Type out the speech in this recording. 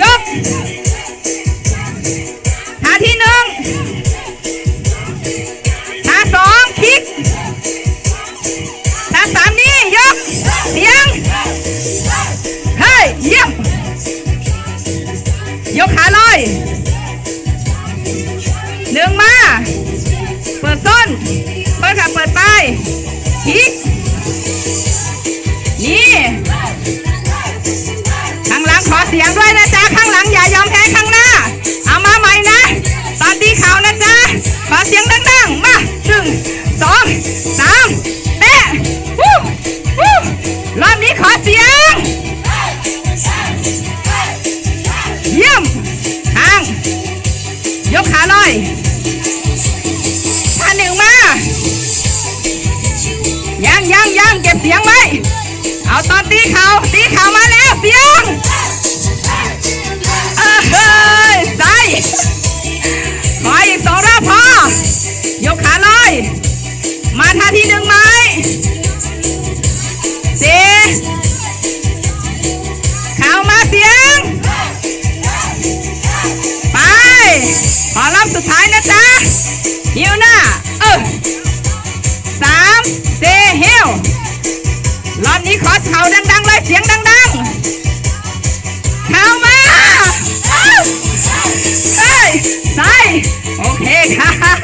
ยกหาที่หนึ่งหาสองคลิกหาสามนี่ยกเสียงเฮ้ยเยี่ยมยกขาลอยหนึ่งมา เปิดซ้น เสียงด้วยนะจ๊ะข้างหลังอย่ายอมแพ้ข้างหน้า เอามาใหม่นะ ตอนดีเขานะจ๊ะขอเสียงดังๆ มาหนึ่งสองสามเอ๊ะวู้วู้รอบนี้ขอเสียง เยี่ยมทาง ยกขาลอยท่าหนึ่งมา ยังยังยังเก็บเสียงไว้ เอาตอนตีเขาตีเขามาแล้วเสียง ขอรอบสุดท้ายนะจ๊ะฮิวหน้า เออสามเซฮิวรอบนี้ขอเข่าดังๆเลยเสียงดังๆ เข้ามาเอ้าเฮ้ยใส่โอเคค่ะ